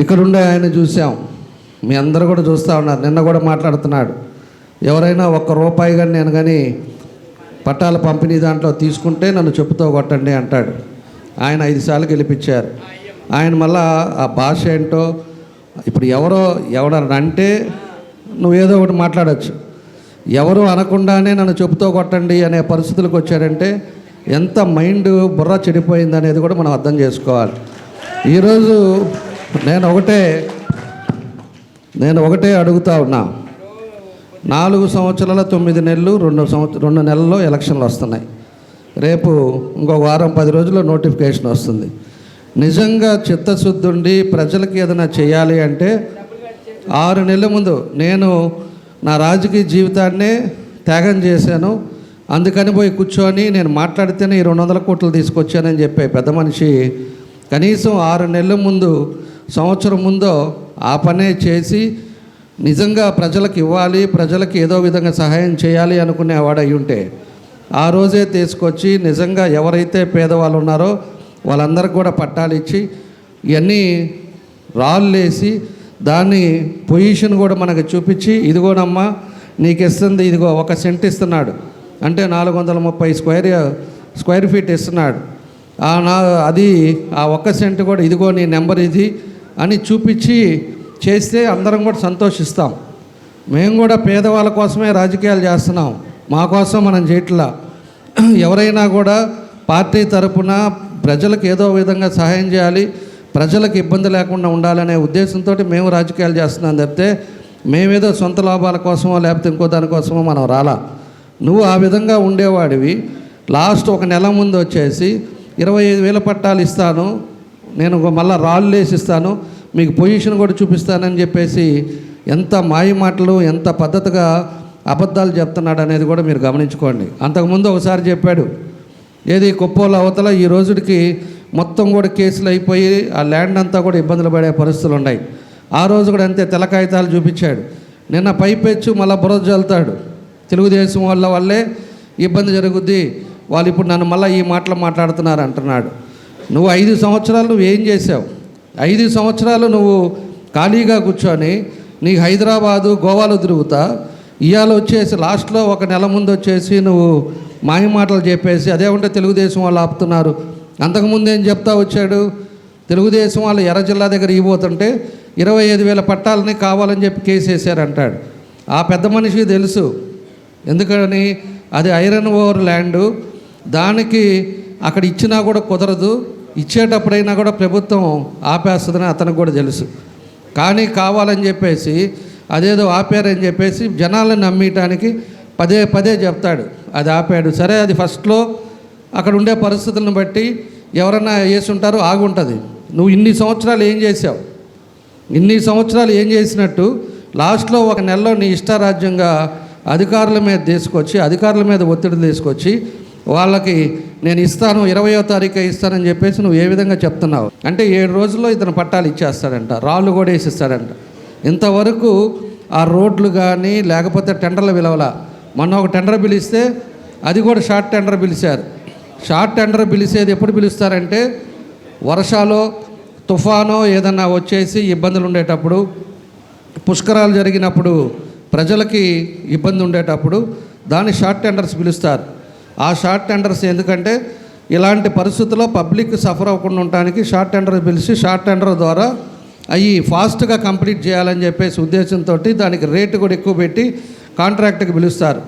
ఇక్కడుండే ఆయన చూసాం మీ అందరూ కూడా చూస్తూ ఉన్నారు. నిన్న కూడా మాట్లాడుతున్నాడు. ఎవరైనా ఒక్క రూపాయి కానీ నేను కానీ పట్టాల పంపిణీ దాంట్లో తీసుకుంటే నన్ను చెప్పుతో కొట్టండి అంటాడు. ఆయన ఐదు సార్లు గెలిపించారు. ఆయన మళ్ళా ఆ భాష ఏంటో ఇప్పుడు ఎవరో ఎవడన్నా అంటే నువ్వు ఏదో ఒకటి మాట్లాడచ్చు. ఎవరు అనకుండానే నన్ను చెప్పుతో కొట్టండి అనే పరిస్థితులకు వచ్చారంటే ఎంత మైండ్ బుర్ర చెడిపోయింది అనేది కూడా మనం అర్థం చేసుకోవాలి. ఈరోజు నేను ఒకటే నేను ఒకటే అడుగుతా ఉన్నా. నాలుగు సంవత్సరాల తొమ్మిది నెలలు రెండు సంవత్సరం రెండు నెలల్లో ఎలక్షన్లు వస్తున్నాయి. రేపు ఇంకో వారం పది రోజుల్లో నోటిఫికేషన్ వస్తుంది. నిజంగా చిత్తశుద్ధి ఉండి ప్రజలకి ఏదైనా చేయాలి అంటే ఆరు నెలల ముందు నేను నా రాజకీయ జీవితాన్నే త్యాగం చేశాను. అందుకని పోయి కూర్చొని నేను మాట్లాడితేనే ఈ రెండు వందల కోట్లు తీసుకొచ్చానని చెప్పే పెద్ద మనిషి కనీసం ఆరు నెలల ముందు సంవత్సరం ముందో ఆ పనే చేసి నిజంగా ప్రజలకు ఇవ్వాలి ప్రజలకు ఏదో విధంగా సహాయం చేయాలి అనుకునేవాడు అయి ఉంటే ఆ రోజే తీసుకొచ్చి నిజంగా ఎవరైతే పేదవాళ్ళు ఉన్నారో వాళ్ళందరికీ కూడా పట్టాలు ఇచ్చి ఇవన్నీ రాళ్ళు వేసి దాన్ని పొజిషన్ కూడా మనకు చూపించి ఇదిగోనమ్మా నీకు ఇస్తుంది ఇదిగో ఒక సెంట్ ఇస్తున్నాడు. అంటే నాలుగు వందల ముప్పై స్క్వేర్ స్క్వేర్ ఫీట్ ఇస్తున్నాడు. ఆ నా అది ఆ ఒక్క సెంట్ కూడా ఇదిగో నీ నెంబర్ ఇది అని చూపించి చేస్తే అందరం కూడా సంతోషిస్తాం. మేము కూడా పేదవాళ్ళ కోసమే రాజకీయాలు చేస్తున్నాం. మా కోసం మనం చేయట్లా. ఎవరైనా కూడా పార్టీ తరపున ప్రజలకు ఏదో విధంగా సహాయం చేయాలి ప్రజలకు ఇబ్బంది లేకుండా ఉండాలనే ఉద్దేశంతో మేము రాజకీయాలు చేస్తున్నాం తప్పితే మేమేదో సొంత లాభాల కోసమో లేకపోతే ఇంకో దానికోసమో మనం రాలా. నువ్వు ఆ విధంగా ఉండేవాడివి. లాస్ట్ ఒక నెల ముందు వచ్చేసి ఇరవై ఐదు వేల పట్టాలు ఇస్తాను. నేను మళ్ళీ రాళ్ళు వేసిస్తాను మీకు పొజిషన్ కూడా చూపిస్తానని చెప్పేసి ఎంత మాయ మాటలు ఎంత పద్ధతిగా అబద్ధాలు చెప్తున్నాడు అనేది కూడా మీరు గమనించుకోండి. అంతకుముందు ఒకసారి చెప్పాడు ఏది కుప్పోల అవతల ఈ రోజుకి మొత్తం కూడా కేసులు అయిపోయి ఆ ల్యాండ్ అంతా కూడా ఇబ్బందులు పడే పరిస్థితులు ఉన్నాయి. ఆ రోజు కూడా అంతే తెలకాయితాలు కాగితాలు చూపించాడు. నిన్న పైపెచ్చు మళ్ళీ బురద చల్లుతాడు తెలుగుదేశం వాళ్ళ వల్లే ఇబ్బంది జరుగుద్ది. వాళ్ళు ఇప్పుడు నన్ను మళ్ళీ ఈ మాటలు మాట్లాడుతున్నారు అంటున్నాడు. నువ్వు ఐదు సంవత్సరాలు నువ్వు ఏం చేసావు ఐదు సంవత్సరాలు నువ్వు ఖాళీగా కూర్చొని నీ హైదరాబాదు గోవాలో తిరుగుతా ఇవాళ వచ్చేసి లాస్ట్లో ఒక నెల ముందు వచ్చేసి నువ్వు మాయ మాటలు చెప్పేసి అదే ఉంటే తెలుగుదేశం వాళ్ళు ఆపుతున్నారు. అంతకుముందు ఏం చెప్తా వచ్చాడు? తెలుగుదేశం వాళ్ళు ఎర్ర జిల్లా దగ్గర ఇవ్వబోతుంటే ఇరవై ఐదు వేల పట్టాలని కావాలని చెప్పి కేసు వేసారంటాడు ఆ పెద్ద మనిషికి తెలుసు. ఎందుకని? అది ఐరన్ ఓవర్ ల్యాండు. దానికి అక్కడ ఇచ్చినా కూడా కుదరదు. ఇచ్చేటప్పుడైనా కూడా ప్రభుత్వం ఆపేస్తుందని అతనికి కూడా తెలుసు. కానీ కావాలని చెప్పేసి అదేదో ఆపారని చెప్పేసి జనాలను నమ్మటానికి పదే పదే చెప్తాడు. అది ఆపాడు. సరే అది ఫస్ట్లో అక్కడ ఉండే పరిస్థితులను బట్టి ఎవరన్నా వేసి ఉంటారో ఆగుంటుంది. నువ్వు ఇన్ని సంవత్సరాలు ఏం చేసావు ఇన్ని సంవత్సరాలు ఏం చేసినట్టు లాస్ట్లో ఒక నెలలో నీ ఇష్టారాజ్యంగా అధికారుల మీద తీసుకొచ్చి అధికారుల మీద ఒత్తిడి తీసుకొచ్చి వాళ్ళకి నేను ఇస్తాను ఇరవయో తారీఖు ఇస్తానని చెప్పేసి నువ్వు ఏ విధంగా చెప్తున్నావు? అంటే ఏడు రోజుల్లో ఇతను పట్టాలు ఇచ్చేస్తాడంట రాళ్ళు కూడా వేసిస్తాడంట. ఇంతవరకు ఆ రోడ్లు కానీ లేకపోతే టెండర్ల విలువల మొన్న ఒక టెండర్ పిలిస్తే అది కూడా షార్ట్ టెండర్ పిలిచారు. షార్ట్ టెండర్ పిలిచేది ఎప్పుడు పిలుస్తారంటే వర్షాలో తుఫానో ఏదన్నా వచ్చేసి ఇబ్బందులు ఉండేటప్పుడు పుష్కరాలు జరిగినప్పుడు ప్రజలకి ఇబ్బంది ఉండేటప్పుడు దాన్ని షార్ట్ టెండర్స్ పిలుస్తారు. ఆ షార్ట్ టెండర్స్ ఎందుకంటే ఇలాంటి పరిస్థితుల్లో పబ్లిక్ సఫర్ అవ్వకుండా ఉండటానికి షార్ట్ టెండర్ పిలిచి షార్ట్ టెండర్ ద్వారా అవి ఫాస్ట్గా కంప్లీట్ చేయాలని చెప్పేసి ఉద్దేశంతో దానికి రేటు కూడా ఎక్కువ పెట్టి కాంట్రాక్ట్కి పిలుస్తారు.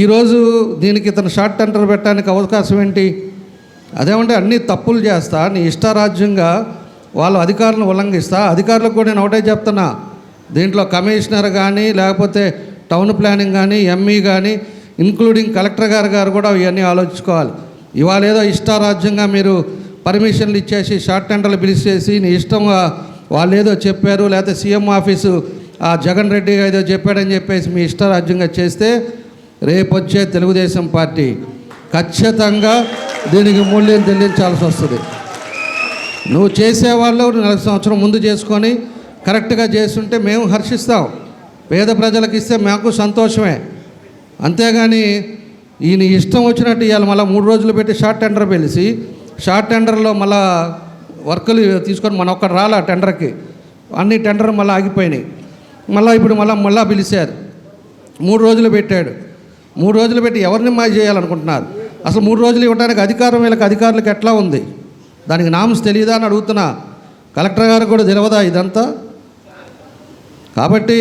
ఈరోజు దీనికి ఇతను షార్ట్ టెండర్ పెట్టడానికి అవకాశం ఏంటి? అదేమంటే అన్ని తప్పులు చేస్తా నీ ఇష్టారాజ్యంగా వాళ్ళు అధికారులను ఉల్లంఘిస్తా అధికారులకు కూడా నేను ఒకటే చెప్తున్నా. దీంట్లో కమిషనర్ కానీ లేకపోతే టౌన్ ప్లానింగ్ కానీ ఎంఈ కానీ ఇంక్లూడింగ్ కలెక్టర్ గారు గారు కూడా ఇవన్నీ ఆలోచించుకోవాలి. ఇవాళ ఏదో ఇష్టారాజ్యంగా మీరు పర్మిషన్లు ఇచ్చేసి షార్ట్ టెండర్లు పిలిచేసి నీ ఇష్టంగా వాళ్ళు ఏదో చెప్పారు లేకపోతే సీఎం ఆఫీసు ఆ జగన్ రెడ్డి ఏదో చెప్పాడని చెప్పేసి మీ ఇష్టారాజ్యంగా చేస్తే రేపొచ్చే తెలుగుదేశం పార్టీ. ఖచ్చితంగా దీనికి మూల్యం చెల్లించాల్సి వస్తుంది. నువ్వు చేసేవాళ్ళు నెల సంవత్సరం ముందు చేసుకొని కరెక్ట్గా చేస్తుంటే మేము హర్షిస్తాం. పేద ప్రజలకు ఇస్తే మాకు సంతోషమే. అంతేగాని ఈయన ఇష్టం వచ్చినట్టు ఇవాళ మళ్ళీ మూడు రోజులు పెట్టి షార్ట్ టెండర్ పిలిచి షార్ట్ టెండర్లో మళ్ళా వర్కులు తీసుకొని మన ఒక్కడు రాలా టెండర్కి. అన్ని టెండర్ మళ్ళీ ఆగిపోయినాయి. మళ్ళీ ఇప్పుడు మళ్ళీ మళ్ళీ పిలిచారు. మూడు రోజులు పెట్టాడు. మూడు రోజులు పెట్టి ఎవరిని మాయ చేయాలనుకుంటున్నారు? అసలు మూడు రోజులు ఇవ్వడానికి అధికారం వీళ్ళకి అధికారులకు ఎట్లా ఉంది? దానికి నామ్స్ తెలియదా అని అడుగుతున్నా. కలెక్టర్ గారు కూడా తెలియదా ఇదంతా? కాబట్టి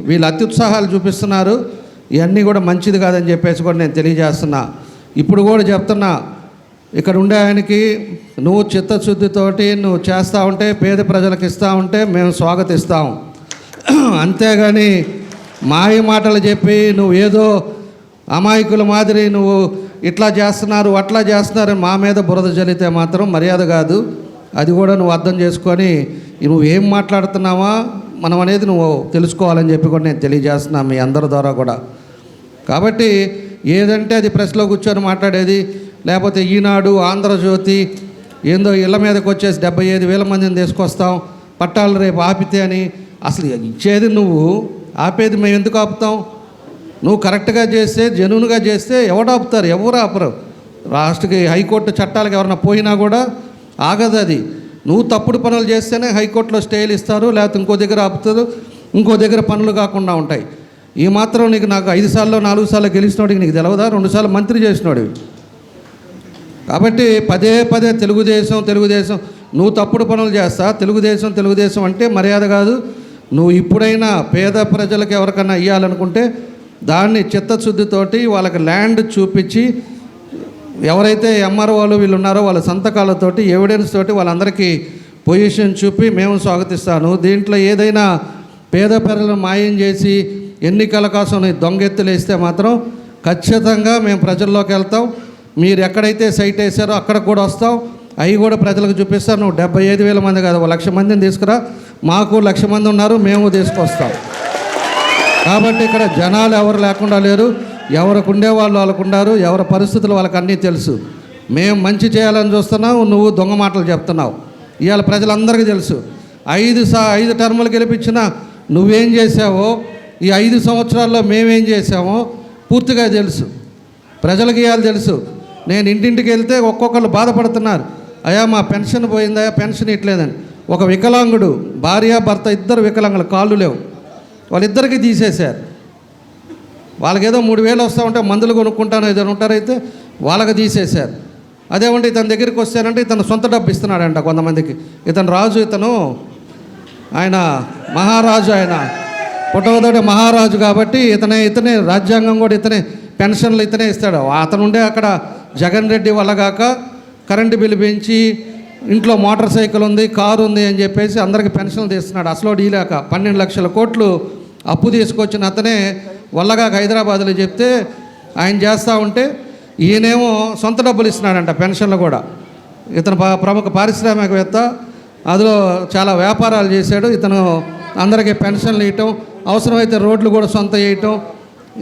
వీళ్ళు అత్యుత్సాహాలు చూపిస్తున్నారు. ఇవన్నీ కూడా మంచిది కాదని చెప్పేసి కూడా నేను తెలియజేస్తున్నా. ఇప్పుడు కూడా చెప్తున్నా ఇక్కడ ఉండే ఆయనకి నువ్వు చిత్తశుద్ధితోటి నువ్వు చేస్తూ ఉంటే పేద ప్రజలకు ఇస్తూ ఉంటే మేము స్వాగతిస్తాం. అంతేగాని మాయ మాటలు చెప్పి నువ్వు ఏదో అమాయకుల మాదిరి నువ్వు ఇట్లా చేస్తున్నారు అట్లా చేస్తున్నారు మా మీద బురద జల్లితే మాత్రం మర్యాద కాదు. అది కూడా నువ్వు అర్థం చేసుకొని నువ్వు ఏం మాట్లాడుతున్నావా? మనం అనేది నువ్వు తెలుసుకోవాలని చెప్పి కూడా నేను తెలియజేస్తున్నా మీ అందరి ద్వారా కూడా. కాబట్టి ఏదంటే అది ప్రెస్లో కూర్చొని మాట్లాడేది లేకపోతే ఈనాడు ఆంధ్రజ్యోతి ఏందో ఇళ్ళ మీదకి వచ్చేసి డెబ్బై ఐదు వేల మందిని తీసుకొస్తాం పట్టాలు రేపు ఆపితే అని అసలు ఇచ్చేది నువ్వు ఆపేది మేము ఎందుకు ఆపుతాం? నువ్వు కరెక్ట్గా చేస్తే జెన్యున్గా చేస్తే ఎవడు ఆపుతారు? ఎవరు ఆపరు? రాష్ట్రకి హైకోర్టు చట్టాలకు ఎవరైనా పోయినా కూడా ఆగదు అది నువ్వు తప్పుడు పనులు చేస్తేనే హైకోర్టులో స్టేలు ఇస్తారు లేకపోతే ఇంకో దగ్గర ఆపుతారు ఇంకో దగ్గర పనులు కాకుండా ఉంటాయి. ఈ మాత్రం నీకు నాకు ఐదు సార్లు నాలుగు సార్లు గెలిచినోడికి నీకు తెలవదా? రెండు సార్లు మంత్రి చేసినోడివి కాబట్టి పదే పదే తెలుగుదేశం తెలుగుదేశం నువ్వు తప్పుడు పనులు చేస్తా తెలుగుదేశం తెలుగుదేశం అంటే మర్యాద కాదు. నువ్వు ఇప్పుడైనా పేద ప్రజలకు ఎవరికైనా ఇవ్వాలనుకుంటే దాన్ని చిత్తశుద్ధితోటి వాళ్ళకి ల్యాండ్ చూపించి ఎవరైతే ఎంఆర్ఓలు వీళ్ళు ఉన్నారో వాళ్ళ సంతకాలతోటి ఎవిడెన్స్ తోటి వాళ్ళందరికీ పొజిషన్ చూపి మేము స్వాగతిస్తాను. దీంట్లో ఏదైనా పేద ప్రజలను మాయం చేసి ఎన్నికల కోసం దొంగెత్తులేస్తే మాత్రం ఖచ్చితంగా మేము ప్రజల్లోకి వెళ్తాం. మీరు ఎక్కడైతే సైట్ వేసారో అక్కడ కూడా వస్తాం. అవి కూడా ప్రజలకు చూపిస్తాను. నువ్వు డెబ్బై ఐదు వేల మంది కాదు లక్ష మందిని తీసుకురా. మాకు లక్ష మంది ఉన్నారు మేము తీసుకొస్తాం. కాబట్టి ఇక్కడ జనాలు ఎవరు లేకుండా లేరు. ఎవరికి ఉండేవాళ్ళు వాళ్ళకు ఉన్నారు ఎవరి పరిస్థితులు వాళ్ళకి అన్నీ తెలుసు. మేము మంచి చేయాలని చూస్తున్నావు నువ్వు దొంగ మాటలు చెప్తున్నావు. ఇవాళ ప్రజలందరికీ తెలుసు. ఐదు సా ఐదు టర్ములు గెలిపించిన నువ్వేం చేసావో ఈ ఐదు సంవత్సరాల్లో మేమేం చేసామో పూర్తిగా తెలుసు. ప్రజలకు ఇవాళ తెలుసు. నేను ఇంటింటికి వెళ్తే ఒక్కొక్కరు బాధపడుతున్నారు. అయ్యా మా పెన్షన్ పోయిందా? పెన్షన్ ఇట్లేదని. ఒక వికలాంగుడు భార్య భర్త ఇద్దరు వికలాంగులు కాళ్ళు లేవు. వాళ్ళిద్దరికీ తీసేశారు. వాళ్ళకి ఏదో మూడు వేలు వస్తూ ఉంటే మందులు కొనుక్కుంటాను ఏదైనా ఉంటారైతే వాళ్ళకి తీసేశారు. అదేమంటే ఇతని దగ్గరికి వస్తానంటే ఇతను సొంత డబ్బు ఇస్తున్నాడంట కొంతమందికి. ఇతను రాజు ఇతను ఆయన మహారాజు ఆయన. పుట్టవదోడే మహారాజు కాబట్టి ఇతనే ఇతనే రాజ్యాంగం కూడా ఇతనే పెన్షన్లు ఇతనే ఇస్తాడు. అతనుండే అక్కడ జగన్ రెడ్డి వల్ల కాక కరెంటు బిల్లు పెంచి ఇంట్లో మోటార్ సైకిల్ ఉంది కారు ఉంది అని చెప్పేసి అందరికి పెన్షన్లు తీస్తున్నాడు. అసలు డీలేక పన్నెండు లక్షల కోట్లు అప్పు తీసుకొచ్చిన అతనే వల్లగా హైదరాబాద్లో చెప్తే ఆయన చేస్తూ ఉంటే ఈయనేమో సొంత డబ్బులు ఇస్తున్నాడంట పెన్షన్లు కూడా. ఇతను ప్రముఖ పారిశ్రామికవేత్త అందులో చాలా వ్యాపారాలు చేశాడు. ఇతను అందరికీ పెన్షన్లు ఇవ్వటం అవసరమైతే రోడ్లు కూడా సొంత వేయటం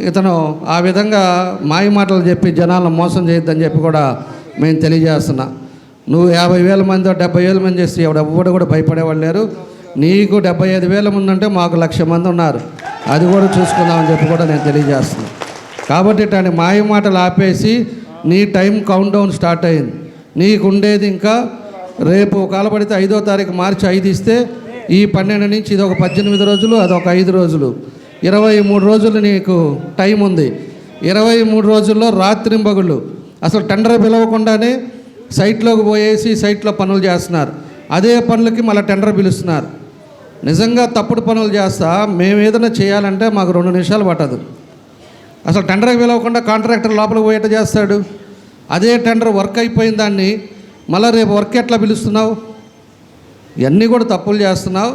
ఇతను ఆ విధంగా మాయ మాటలు చెప్పి జనాలను మోసం చేయొద్దని చెప్పి కూడా మేము తెలియజేస్తున్నా. నువ్వు యాభై వేల మంది డెబ్బై వేల మంది చేస్తే ఎవడు ఎవ్వడు కూడా భయపడేవాళ్ళు లేరు. నీకు డెబ్బై ఐదు వేల మంది ఉంటే మాకు లక్ష మంది ఉన్నారు. అది కూడా చూసుకుందామని చెప్పి కూడా నేను తెలియజేస్తున్నాను కాబట్టి ఇట్లాంటి మాయ మాటలు ఆపేసి నీ టైం కౌంట్ డౌన్ స్టార్ట్ అయింది. నీకు ఉండేది ఇంకా రేపు కాలపడితే ఐదో తారీఖు మార్చి ఐదు ఇస్తే ఈ పన్నెండు నుంచి ఇది ఒక పద్దెనిమిది రోజులు అదొక ఐదు రోజులు. ఇరవై మూడు రోజులు నీకు టైం ఉంది. ఇరవై మూడు రోజుల్లో రాత్రింబగుళ్ళు అసలు టెండర్ పిలవకుండానే సైట్లోకి పోయేసి సైట్లో పనులు చేస్తున్నారు. అదే పనులకి మళ్ళీ టెండర్ పిలుస్తున్నారు. నిజంగా తప్పుడు పనులు చేస్తా మేము ఏదైనా చేయాలంటే మాకు రెండు నిమిషాలు పట్టదు. అసలు టెండర్కి పిలవకుండా కాంట్రాక్టర్ లోపలికి పోయేట చేస్తాడు? అదే టెండర్ వర్క్ అయిపోయిన దాన్ని మళ్ళీ రేపు వర్క్ ఎట్లా పిలుస్తున్నావు? ఇవన్నీ కూడా తప్పులు చేస్తున్నావు.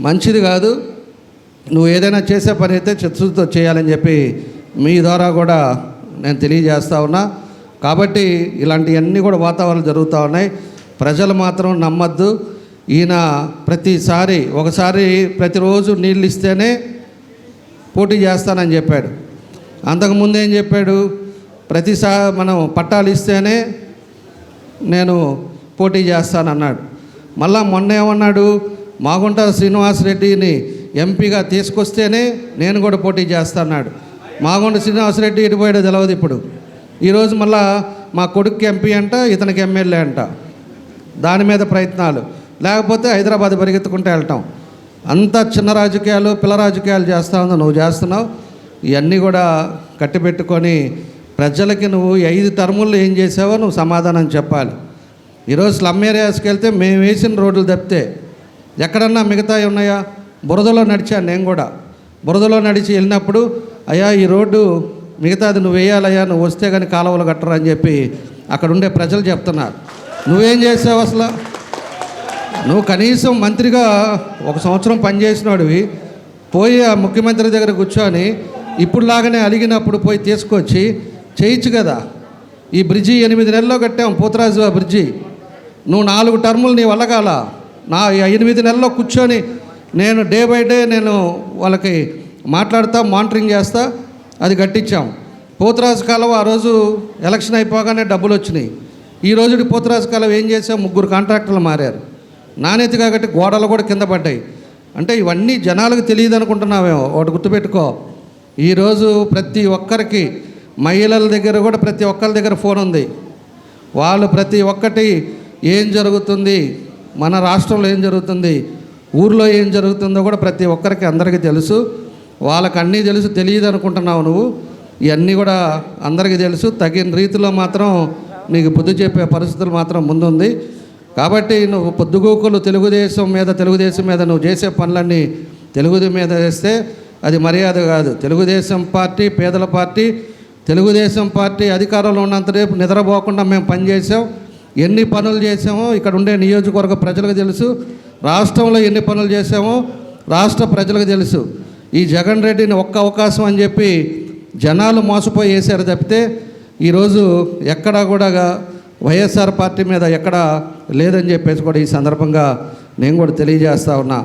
మంచిది కాదు. నువ్వు ఏదైనా చేసే పని అయితే చిత్తశుద్ధితో చేయాలని చెప్పి మీ ద్వారా కూడా నేను తెలియజేస్తా ఉన్నా. కాబట్టి ఇలాంటివన్నీ కూడా వాతావరణం జరుగుతూ ఉన్నాయి. ప్రజలు మాత్రం నమ్మద్దు. ఈయన ప్రతిసారి ఒకసారి ప్రతిరోజు నీళ్ళు ఇస్తేనే పోటీ చేస్తానని చెప్పాడు. అంతకుముందు ఏం చెప్పాడు? ప్రతిసారి మనం పట్టాలు ఇస్తేనే నేను పోటీ చేస్తానన్నాడు. మళ్ళా మొన్న ఏమన్నాడు? మాగుంట శ్రీనివాసరెడ్డిని ఎంపీగా తీసుకొస్తేనే నేను కూడా పోటీ చేస్తాన్నాడు మాగుంట శ్రీనివాసరెడ్డి ఇటుపోయాడో తెలియదు ఇప్పుడు. ఈరోజు మళ్ళా మా కొడుక్కి ఎంపీ అంట ఇతనికి ఎమ్మెల్యే అంట. దాని మీద ప్రయత్నాలు. లేకపోతే హైదరాబాద్ పరిగెత్తుకుంటూ వెళ్ళటం. అంతా చిన్న రాజకీయాలు పిల్ల రాజకీయాలు చేస్తా ఉందో. నువ్వు చేస్తున్నావు. ఇవన్నీ కూడా కట్టిపెట్టుకొని ప్రజలకి నువ్వు ఐదు టర్ముల్లో ఏం చేసావో నువ్వు సమాధానం చెప్పాలి. ఈరోజు స్లమ్ ఏరియాస్కి వెళ్తే మేము వేసిన రోడ్లు తప్పితే ఎక్కడన్నా మిగతా ఉన్నాయా? బురదలో నడిచాను నేను కూడా. బురదలో నడిచి వెళ్ళినప్పుడు అయ్యా ఈ రోడ్డు మిగతాది నువ్వు వేయాలయ్యా నువ్వు వస్తే కానీ కాలువలు కట్టరు అని చెప్పి అక్కడ ఉండే ప్రజలు చెప్తున్నారు. నువ్వేం చేసావు అసలు? నువ్వు కనీసం మంత్రిగా ఒక సంవత్సరం పనిచేసినోడివి పోయి ఆ ముఖ్యమంత్రి దగ్గర కూర్చొని ఇప్పుడు లాగానే అలిగినప్పుడు పోయి తీసుకొచ్చి చేయొచ్చు కదా. ఈ బ్రిడ్జి ఎనిమిది నెలల్లో కట్టాం పోతరాజు ఆ బ్రిడ్జి. నువ్వు నాలుగు టర్ములు నీ వల్లగాల. నా ఎనిమిది నెలల్లో కూర్చొని నేను డే బై డే నేను వాళ్ళకి మాట్లాడతా మానిటరింగ్ చేస్తా అది కట్టించాం. పోతరాజు కాలం ఆ రోజు ఎలక్షన్ అయిపోగానే డబ్బులు వచ్చినాయి. ఈ రోజుకి పోతరాజు కాలం ఏం చేసాం ముగ్గురు కాంట్రాక్టర్లు మారారు. నాణ్యత కాబట్టి గోడలు కూడా కింద పడ్డాయి. అంటే ఇవన్నీ జనాలకు తెలియదు అనుకుంటున్నామేమో ఒకటి గుర్తుపెట్టుకో. ఈరోజు ప్రతి ఒక్కరికి మహిళల దగ్గర కూడా ప్రతి ఒక్కరి దగ్గర ఫోన్ ఉంది. వాళ్ళు ప్రతి ఒక్కటి ఏం జరుగుతుంది? మన రాష్ట్రంలో ఏం జరుగుతుంది? ఊర్లో ఏం జరుగుతుందో కూడా ప్రతి ఒక్కరికి అందరికీ తెలుసు. వాళ్ళకి అన్నీ తెలుసు తెలియదు అనుకుంటున్నావు నువ్వు. ఇవన్నీ కూడా అందరికీ తెలుసు. తగిన రీతిలో మాత్రం నీకు బుద్ధి చెప్పే పరిస్థితులు మాత్రం ముందుంది. కాబట్టి నువ్వు పొద్దుగూకులు తెలుగుదేశం మీద తెలుగుదేశం మీద నువ్వు చేసే పనులన్నీ తెలుగు మీద చేస్తే అది మర్యాద కాదు. తెలుగుదేశం పార్టీ పేదల పార్టీ తెలుగుదేశం పార్టీ అధికారంలో ఉన్నంత రేపు నిద్రపోకుండా మేము పనిచేసాం ఎన్ని పనులు చేసామో ఇక్కడ ఉండే నియోజకవర్గ ప్రజలకు తెలుసు. రాష్ట్రంలో ఎన్ని పనులు చేసామో రాష్ట్ర ప్రజలకు తెలుసు. ఈ జగన్ రెడ్డిని ఒక్క అవకాశం అని చెప్పి జనాలు మోసపోయి వేశారు తప్పితే ఈరోజు ఎక్కడా కూడా వైఎస్ఆర్ పార్టీ మీద ఎక్కడా లేదని చెప్పేసి కూడా ఈ సందర్భంగా నేను కూడా తెలియజేస్తా ఉన్నా.